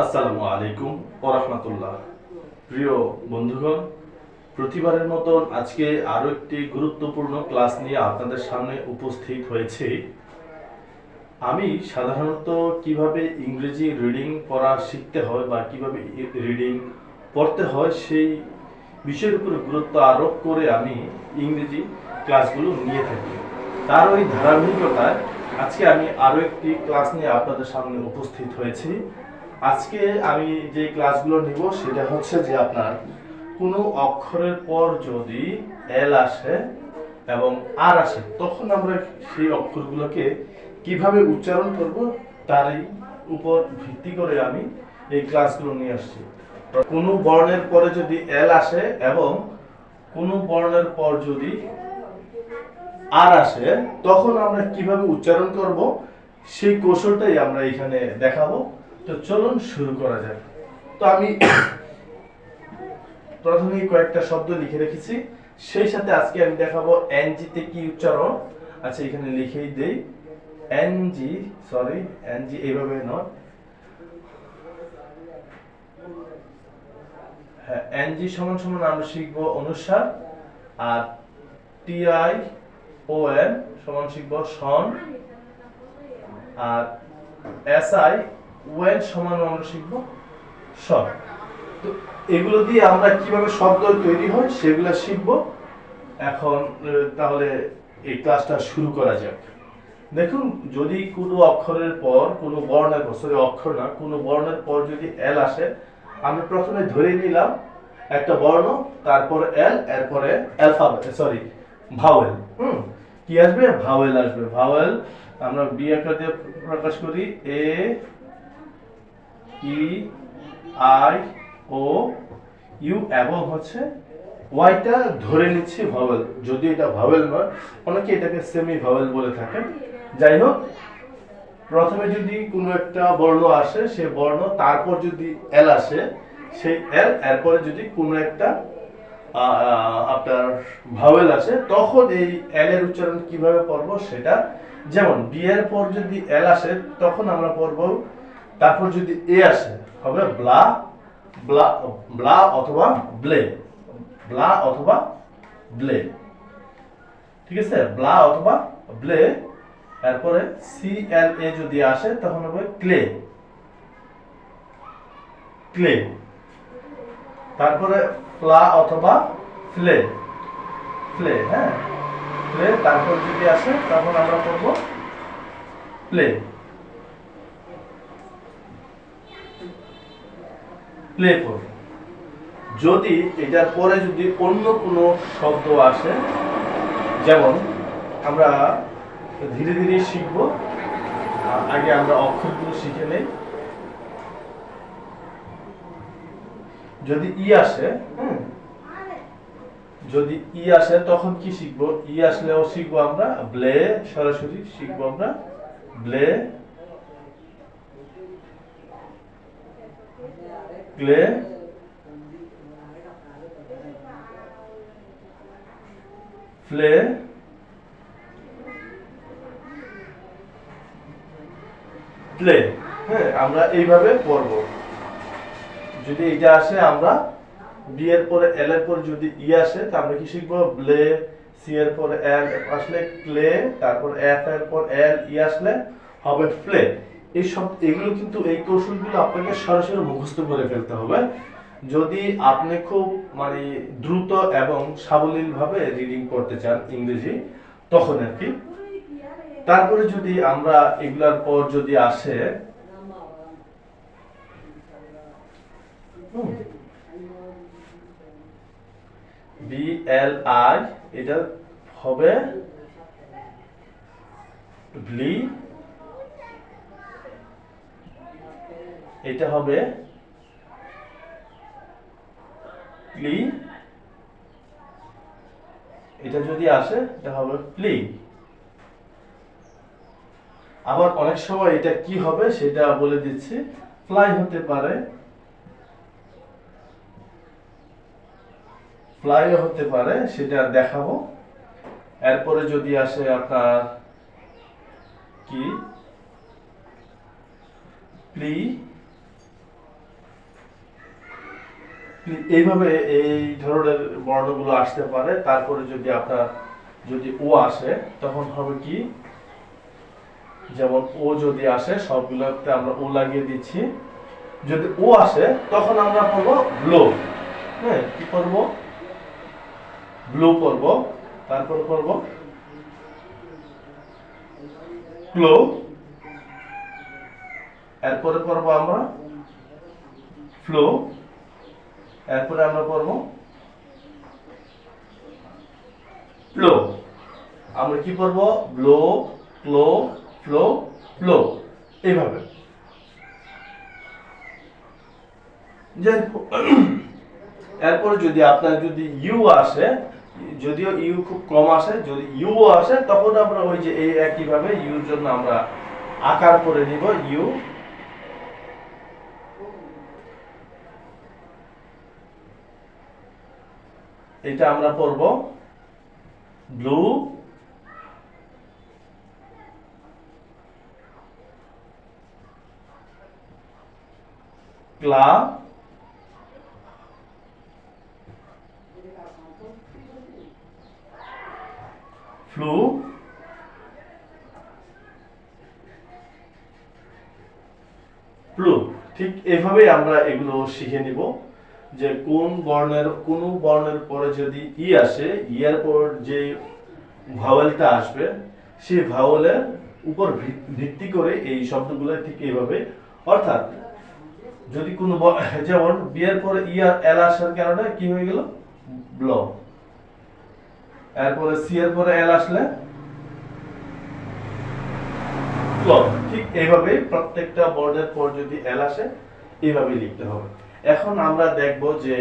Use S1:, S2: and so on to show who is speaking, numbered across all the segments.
S1: আসসালামু আলাইকুম ওরহমতুল্লাহ প্রিয় বন্ধুগণ, প্রতিবারের মতন আজকে আরও একটি গুরুত্বপূর্ণ ক্লাস নিয়ে আপনাদের সামনে উপস্থিত হয়েছে। আমি সাধারণত কীভাবে ইংরেজি রিডিং পড়া শিখতে হয় বা কীভাবে রিডিং পড়তে হয় সেই বিষয়ের উপর গুরুত্ব আরোপ করে আমি ইংরেজি ক্লাসগুলো নিয়ে থাকি। তার ওই ধারাবাহিকতায় আজকে আমি আরও একটি ক্লাস নিয়ে আপনাদের সামনে উপস্থিত হয়েছি। আজকে আমি যে ক্লাসগুলো নিব সেটা হচ্ছে যে আপনার কোনো অক্ষরের পর যদি এল আসে এবং আর আসে, তখন আমরা সেই অক্ষরগুলোকে কীভাবে উচ্চারণ করব তারই উপর ভিত্তি করে আমি এই ক্লাসগুলো নিয়ে আসছি। কোনো বর্ণের পরে যদি এল আসে এবং কোনো বর্ণের পর যদি আর আসে, তখন আমরা কীভাবে উচ্চারণ করব সেই কৌশলটাই আমরা এখানে দেখাবো। তো চলুন শুরু করা যাক। তো আমি প্রথমেই কয়েকটা শব্দ লিখে রেখেছি। সেই সাথে আজকে আমি দেখাবো এনজি তে কি উচ্চারণ। আচ্ছা এখানে লিখেই দেই। এনজি সরি এনজি এইভাবে নয়। হ্যাঁ এনজি সমান সমান আমরা শিখব অনুসার, আর টিআই ও এন সমান শিখব সন, আর এসআই ওয়েন সমান আমরা শিখব, সব। তো এগুলো দিয়ে আমরা কীভাবে শব্দ তৈরি হয় সেগুলো শিখব। এখন তাহলে এই ক্লাসটা শুরু করা যাক। দেখুন, যদি কোনো অক্ষরের পর কোনো বর্ণের পর সরি, অক্ষর না, কোনো বর্ণের পর যদি এল আসে আমি প্রথমে ধরে নিলাম একটা বর্ণ, তারপর এল এরপরে অ্যালফাবেট সরি ভাওয়েল হুম, কি আসবে? ভাওয়েল আসবে। ভাওয়েল আমরা বি আকার দিয়ে প্রকাশ করি এ ই আই ও ইউ এবং হচ্ছে ওয়াইটা ধরে নিচ্ছি ভাওয়েল যদি এটা ভাওয়েল নয়, অনেকে এটাকে সেমি ভাওয়েল বলে থাকেন। যাই হোক, প্রথমে যদি কোনো একটা বর্ণ আসে, সে বর্ণ তারপর যদি এল আসে, সেই এল এরপরে যদি কোনো একটা আপনার ভাওয়েল আসে, তখন এই এল এর উচ্চারণ কীভাবে পড়ব সেটা, যেমন বি এর পর যদি এল আসে, তখন আমরা পড়ব তারপর যদি এ আসে, হবে ব্লা ব্লা ব্লা অথবা ব্লে। ব্লা অথবা ব্লে। ঠিক আছে? ব্লা অথবা ব্লে। এরপরে সি এল এ যদি আসে, তখন হবে ক্লে। ক্লে। তারপরে প্লা অথবা ফ্লে। ফ্লে হ্যাঁ? ফ্লে, তারপর যদি আসে, তখন আমরা করব প্লে প্লে করব। যদি এটার পরে যদি অন্য কোনো শব্দ আসে, যেমন আমরা ধীরে ধীরে শিখব আগে আমরা অক্ষরগুলো শিখে নেই। যদি ই আসে যদি ই আসে, তখন কি শিখব? ই আসলেও শিখব আমরা ব্লে সরাসরি শিখব আমরা ব্লে ক্লে ফ্লে প্লে হ্যাঁ আমরা এইভাবে পড়ব। যদি এটা আসে, আমরা বি এর পরে এল এর পরে যদি ই আসে, তা আমরা কি শিখব? ব্লে সি এর পরে এল আসলে ক্লে তারপর এফ এর পর এল ই আসলে হবে ফ্লে। এই সব, এগুলো কিন্তু এই কৌশলগুলো আপনাকে সরাসরি মুখস্থ করে ফেলতে হবে। যদি আপনি খুব মানে দ্রুত এবং সাবলীল ভাবে রিডিং করতে চান ইংরেজি, তখন আর কি। তারপরে যদি আমরা এগুলার পর যদি আসে বি এল আই এটা হবে ব্লি এটা হবে প্লি এটা যদি আসে, এটা হবে প্লি আবার অনেক সময় এটা কি হবে সেটা বলে দিচ্ছি। ফ্লাই হতে পারে। ফ্লাইও হতে পারে, সেটা দেখাবো। এরপরে যদি আসে আপনার কি? প্লি এইভাবে এই ধরনের বর্ণগুলো আসতে পারে। তারপরে যদি আপনার, যদি ও আসে, তখন হবে কি? যেমন ও যদি আসে, সবগুলোতে আমরা ও লাগিয়ে দিচ্ছি। যদি ও আসে, তখন আমরা পড়ব ব্লো। হ্যাঁ কি পড়ব ব্লু পড়ব তারপর পড়ব ক্লো। এরপরে পড়ব আমরা ফ্লো। এরপরে আমরা পড়ব ফ্লো। আমরা কি পড়ব? ব্লো, ক্লো, ফ্লো ফ্লো। এইভাবে। এরপরে যদি আপনার যদি ইউ আসে, যদিও ইউ খুব কম আসে, যদি ইউ আসে, তখন আমরা ওই যে এই একইভাবে ইউর জন্য আমরা আকার করে নিব, ইউ এটা আমরা পড়ব ব্লু ক্লা ফ্লু ফ্লু। ঠিক এভাবেই আমরা এগুলো শিখে নিব। যে কোন বর্ণের কোন বর্ণের পরে যদি ই আসে ইয়ের পর যে ভাওয়েলটা আসবে সেই ভাওয়েলের উপর ভিত- ভিত্তি করে এই শব্দগুলো ঠিক এইভাবে। অর্থাৎ যদি কোনো যেমন বিয়ের পরে ই আর এল আসার কারণে কি হয়ে গেল? ব্ল এরপরে সি এর পরে এল আসলে? ঠিক এইভাবে প্রত্যেকটা বর্ণের পর যদি এল আসে এইভাবে লিখতে হবে। এখন আমরা দেখব যে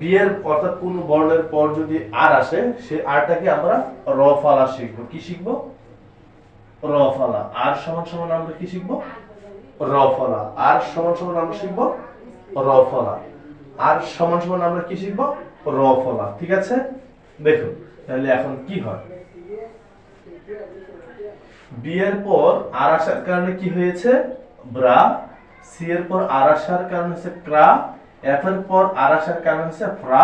S1: বিয়ের, অর্থাৎ কোন বর্ণের পর যদি আর আসে, সে আরটাকে আমরা র ফালা শিখব। কি শিখব? র ফালা আর সমান সমান আমরা কি শিখব? র ফলা আর সমান সমান আমরা শিখব? র ফলা আর সমান সমান আমরা কি শিখব? র ফলা ঠিক আছে? দেখুন, তাহলে এখন কি হয়? বিয়ের পর আর আসার কারণে কি হয়েছে? ব্রা সি এর পর আর আসার কারণে হচ্ছে ক্রা, এফ এর পর আর আসার কারণে হচ্ছে ফ্রা,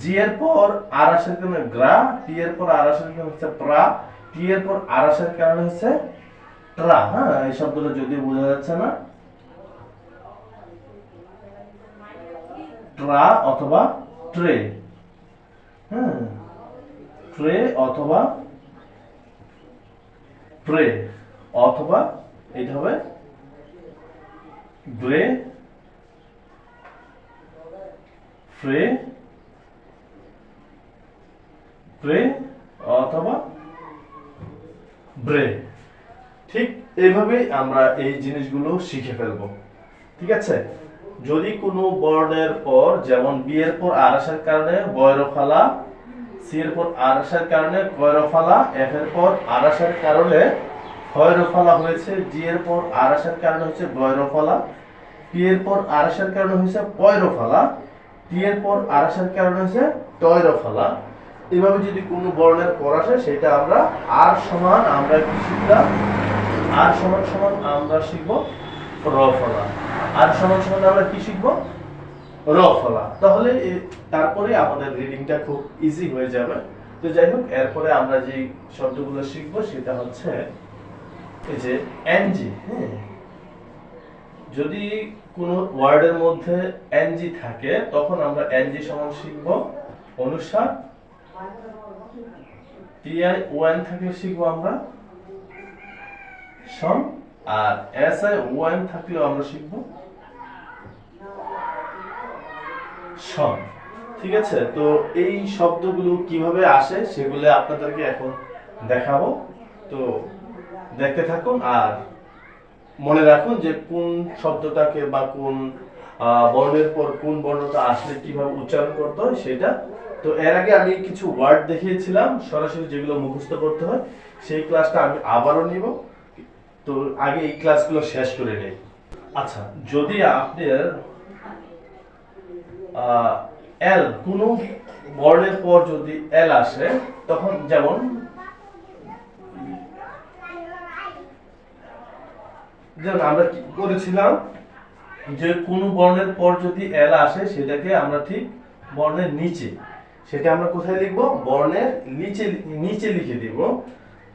S1: জি এর পর আর আসার কারণে গ্রা, টি এর পর আর আসার কারণে হচ্ছে প্রা, টি এর পর আর আসার কারণে হচ্ছে ট্রা। হ্যাঁ এই শব্দটা যদি বোঝা যাচ্ছে না, ট্রা অথবা ট্রে। হ্যাঁ ট্রে অথবা প্রে অথবা এটা হবে গ্রে ফ্রে প্রে অথবা ব্রে ঠিক এইভাবেই আমরা এই জিনিসগুলো শিখে ফেলব। ঠিক আছে? যদি কোনো বর্ণের পর, যেমন বি এর পর আর আসার কারণে বয়রফালা সি এর পর আর আসার কারণে কয়রফালা এফ এর পর আর আসার কারণে ক্ষয়রফালা হয়েছে জি এর পর আর আসার কারণে হচ্ছে বয়রফালা পি এর পর আর আসার কারণে হয়েছে পয়রফালা টি এর পর আর আসার কারণে হচ্ছে টয়রফালা। এভাবে যদি কোনো বর্ণের পর আসে, সেটা আমরা আর সমান আমরা কি শিখলাম? আর সমান সমান আমরা শিখব র ফলা আর সমান সমান আমরা কি শিখব? র ফলা তাহলে তারপরে আমাদের রিডিংটা খুব ইজি হয়ে যাবে। তো যাই হোক, এরপরে আমরা যে শব্দগুলো শিখব, সেটা হচ্ছে যে এনজি হ্যাঁ। যদি কোনো ওয়ার্ডের মধ্যে এনজি থাকে, তখন আমরা এনজি সমান শিখব। অনুসার টিআই ওয়ান থাকলে শিখব আমরা। সম, আর এস আই ওয়ান থাকলেও আমরা শিখব। সম, ঠিক আছে? তো এই শব্দগুলো কীভাবে আসে সেগুলো আপনাদেরকে এখন দেখাবো। তো দেখতে থাকুন আর মনে রাখুন যে কোন শব্দটাকে বা কোন বর্ণের পর কোন বর্ণটা আসলে কীভাবে উচ্চারণ করতে হয় সেটা। তো এর আগে আমি কিছু ওয়ার্ড দেখিয়েছিলাম, সরাসরি যেগুলো মুখস্থ করতে হয়, সেই ক্লাসটা আমি আবারও নিব। তো আগে এই ক্লাসগুলো শেষ করে নেই। আচ্ছা যদি আপনার এল, কোনো বর্ণের পর যদি এল আসে, তখন যেমন যেমন আমরা করেছিলাম যে কোনো বর্ণের পর যদি এল আসে, সেটাকে আমরা ঠিক বর্ণের নিচে, সেটা আমরা কোথায় লিখব? বর্ণের নিচে নিচে লিখে দিব,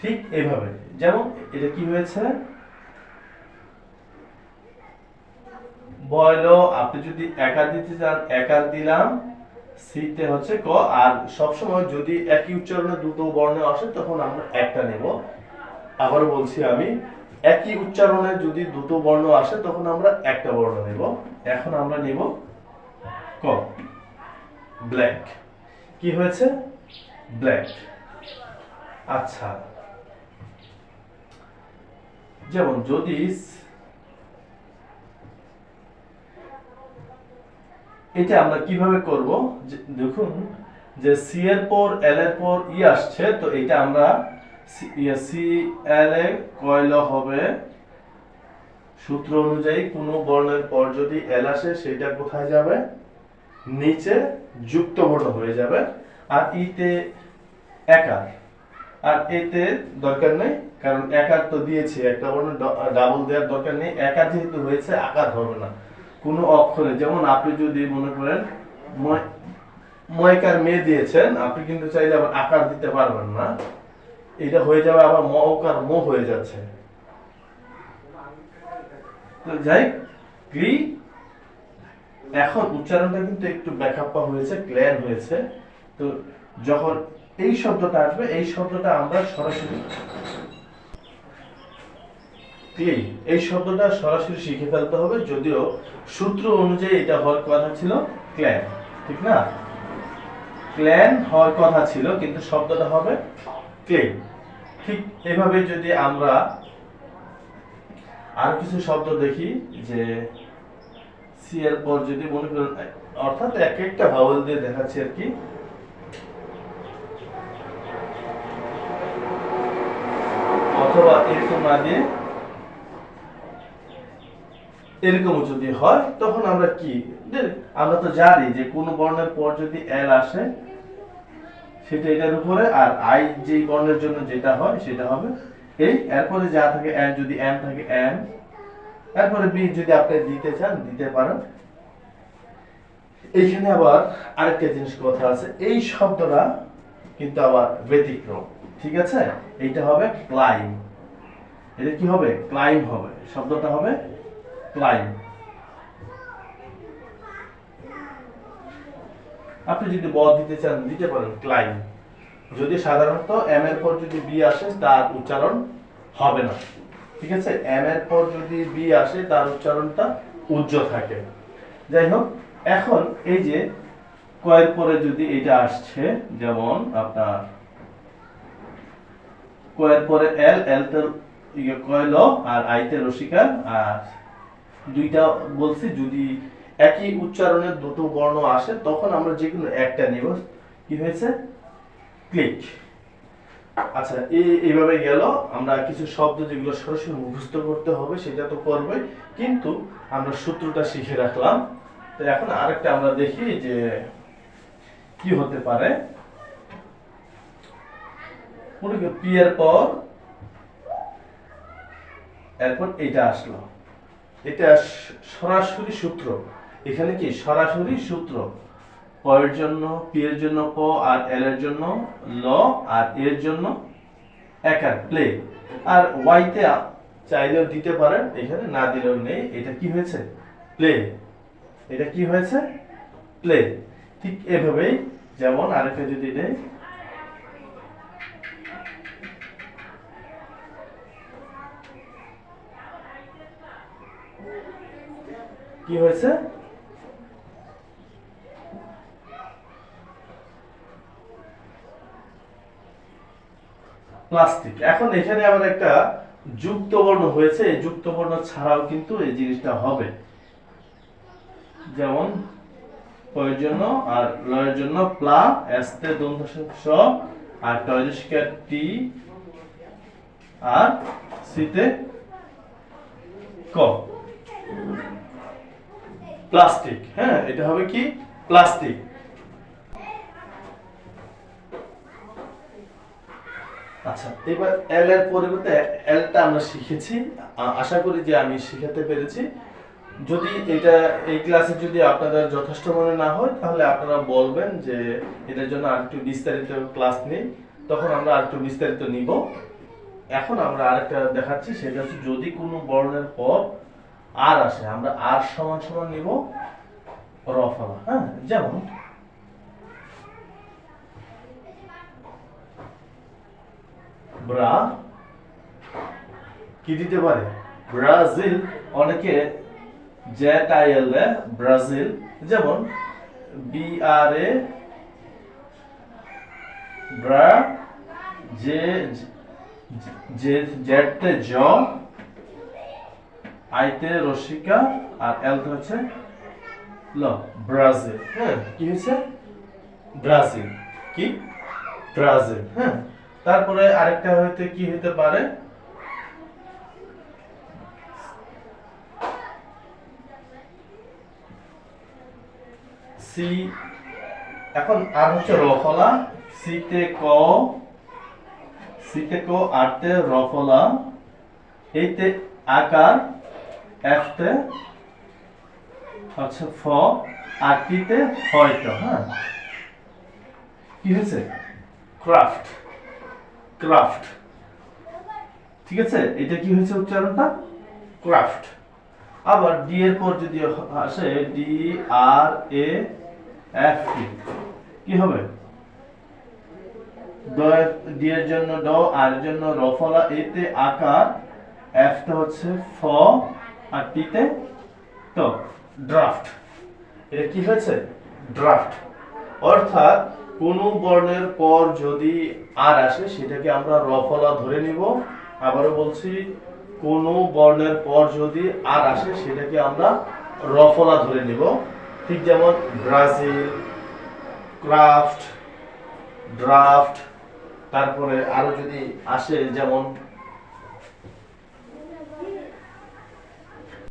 S1: ঠিক এইভাবে যেমন এটা কি হয়েছে? বয়ল, আপনি যদি একার দিতে চান, একার দিলাম সিতে হচ্ছে ক, আর সবসময় যদি একই উচ্চারণে দুটো বর্ণ আসে, তখন আমরা একটা নেব। আবার বলছি আমি একই উচ্চারণে যদি দুটো বর্ণ আসে, তখন আমরা একটা বর্ণ নেব। এখন আমরা নেব ক? ব্ল্যাক। কি হয়েছে? ব্ল্যাক। আচ্ছা। যেমন যদি এটা আমরা কীভাবে করব? দেখুন, যে সি এর পর, এল এর পর ই আসছে, তো এটা আমরা সি এল এ হবে? সূত্র অনুযায়ী বর্ণের পর যদি এল আসে সেটা কোথায় যাবে? নিচে যুক্ত বর্ণ হয়ে যাবে। আর ইতে একার। আর এতে দরকার নেই, কারণ একার তো দিয়েছি একটা বর্ণ ডাবল দেওয়ার দরকার নেই। একার যেহেতু হয়েছে, আকার হবে না। কোনো অক্ষরে, যেমন আপনি যদি মনে করেন, ময়- ময়কার মেয়ে দিয়েছেন, আপনি কিন্তু চাইলে আবার আকার দিতে পারবেন না। এটা হয়ে যাবে আবার মকার মো হয়ে যাচ্ছে। যাই ক্লি এখন উচ্চারণটা কিন্তু একটু ব্যাকআপা হয়েছে, ক্লিয়ার হয়েছে। তো যখন এই শব্দটা আসবে, এই শব্দটা আমরা সরাসরি এই শব্দটা সরাসরি শিখে ফেলতে হবে, যদিও সূত্র অনুযায়ী এটা হওয়ার কথা ছিল ক্ল্যান, ঠিক না? ক্ল্যান হওয়ার কথা ছিল, কিন্তু শব্দটা হবে ক্লে, ঠিক এভাবে যদি আমরা আর কিছু শব্দ দেখি, যে সি এর পর যদি মনে করেন, অর্থাৎ এক একটা ভাওয়েল দিয়ে দেখাচ্ছি আর কি। অথবা এরকম না দিয়ে এরকম যদি হয়, তখন আমরা কি? আমরা তো জানি যে কোন বর্ণের পর যদি এল আসে সেটা এটার উপরে, আর আই যে বর্ণের জন্য যেটা হয় সেটা হবে এই এরপরে যা থাকে এন যদি এম থাকে এম এরপরে বি যদি আপনি দিতে চান, দিতে পারেন। এইখানে আবার আরেকটা জিনিস কথা আছে, এই শব্দটা কিন্তু আবার ব্যতিক্রম, ঠিক আছে? এইটা হবে ক্লাইম এটা কি হবে? ক্লাইম হবে। শব্দটা হবে ক্লাইম আপনি যদি ব দিতে চান, দিতে পারেন, ক্লাইম। যদি সাধারণত এম এর পর যদি বি আসে, তার উচ্চারণ হবে না। ঠিক আছে? এম এর পর যদি বি আসে, তার উচ্চারণটা উজ্জ্বল থাকে। যাই হোক, এখন এই যে কয়ের পরে যদি এটা আসছে, যেমন আপনার কয়ের পরে এল এল তে ইয়ে কয় আর আইতে রসিকা, আর দুইটা বলছি, যদি একই উচ্চারণের দুটো বর্ণ আসে, তখন আমরা যে কোনো একটা নেব। কি হয়েছে? ক্লিক। আচ্ছা এই এইভাবে গেল। আমরা কিছু শব্দ যেগুলো সরাসরি মুখস্থ করতে হবে, সেটা তো করবে কিন্তু আমরা সূত্রটা শিখে রাখলাম। তো এখন আরেকটা আমরা দেখি যে কি হতে পারে। পি এর পর এরপর এটা আসলো। এটা সরাসরি সূত্র। এখানে কি সরাসরি সূত্র? প এর জন্য, পি এর জন্য প, আর এল এর জন্য ল, আর এর জন্য একার প্লে। আর ওয়াইতে চাইলেও দিতে পারেন, এখানে না দিলেও নেই। এটা কি হয়েছে? প্লে। এটা কি হয়েছে? প্লে। ঠিক এভাবেই, যেমন আরেকটা যদি নেই। কি হয়েছে? প্লাস্টিক। এখন এখানে আবার একটা যুক্ত বর্ণ হয়েছে। এই যুক্ত বর্ণ ছাড়াও কিন্তু এই জিনিসটা হবে। যেমন জন্য আর লয়ের জন্য প্লা এসতে দন্ত স, আর টয়লেশিকার টি, আর সিতে ক। প্লাস্টিক হ্যাঁ এটা হবে কি? প্লাস্টিক। আচ্ছা এবার এল এর পরিবর্তে এলটা আমরা শিখেছি। আশা করি যে আমি শিখাতে পেরেছি। যদি এটা, এই ক্লাসে যদি আপনাদের যথেষ্ট মনে না হয়, তাহলে আপনারা বলবেন যে এটার জন্য আরেকটু বিস্তারিত ক্লাস নেই। তখন আমরা আরেকটু বিস্তারিত নিব। এখন আমরা আরেকটা দেখাচ্ছি, সেটা হচ্ছে যদি কোনো বর্ণের পর আর আসে, আমরা আর সমান সমান নিব রফলা হ্যাঁ? যেমন ব্রা কি দিতে পারে? ব্রাজিল অনেকে জেট আইএল ব্রাজিল যেমন বি আর এ ব্রা যে যে জেটতে জ আইতে রসিকা আর এলতে হচ্ছে ল ব্রাজিল। হ্যাঁ কি হয়েছে? ব্রাজিল। কি? ব্রাজিল। হ্যাঁ। তারপরে আরেকটা হইতে কি হতে পারে? সি এখন আর হচ্ছে রফলা সিতে ক সিতে ক আরতে রফলা এইতে আকার এফতে হচ্ছে ফ, আর হয়তো হ্যাঁ কি হয়েছে? Craft craft. ঠিক আছে? এটা কি হয়েছে উচ্চারণটা? ক্রাফট। আবার ডি এর পর যদি আসে ডি আর এ এফ কি হবে? ড এর জন্য ড আর জন্য এতে আকার এফ হচ্ছে ফ, আর তো ড্রাফট এটা কি হয়েছে? ড্রাফট অর্থাৎ কোন বর্ণের পর যদি আর আসে, সেটাকে আমরা রফলা ধরে নিব। আবারও বলছি, কোন বর্ণের পর যদি আর আসে, সেটাকে আমরা রফলা ধরে নিব। ঠিক যেমন ব্রাজিল, ক্রাফট, ড্রাফট, তারপরে আরও যদি আসে, যেমন